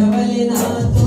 ಕವಲಿನಾಥ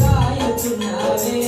కాయుచున్నావే